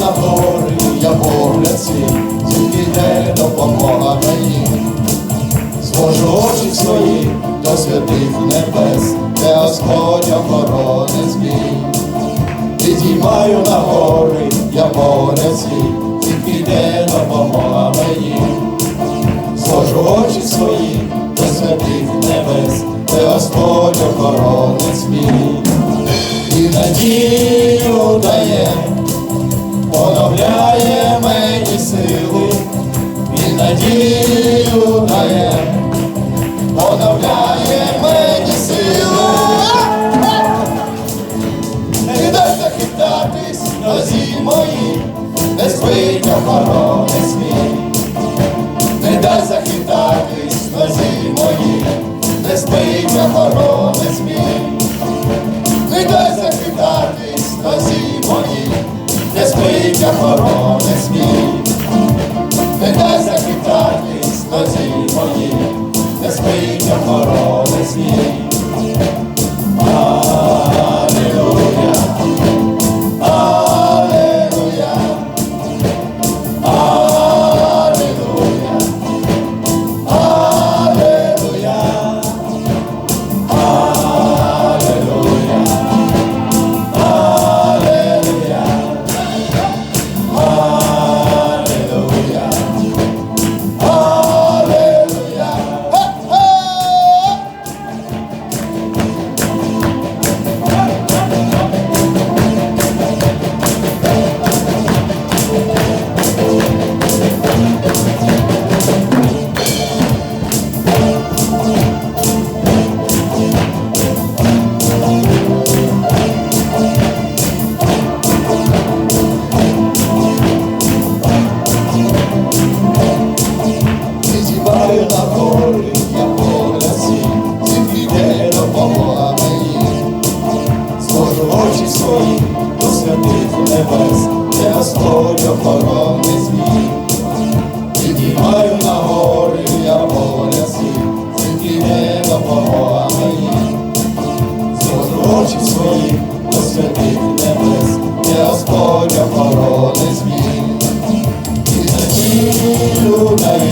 На гори, я погляд свій, звідки йде допомога мені. Звожу очі свої до святих небес, де Господь охоронець мій. Підіймаю на гори, я погляд свій, надію дає, мені сили. Не дай захитатись нозі мої, не спить охоронець мій. Не дай захитатись нозі мої, не спить охоронець мій. Не дай захитатись нозі мої, не спить охоронець мій. Не дай захитатись нозі мої, не спить охоронець мій. Алілуя, очі свої посвятив небес, де Господь охорони змій. І надію навіть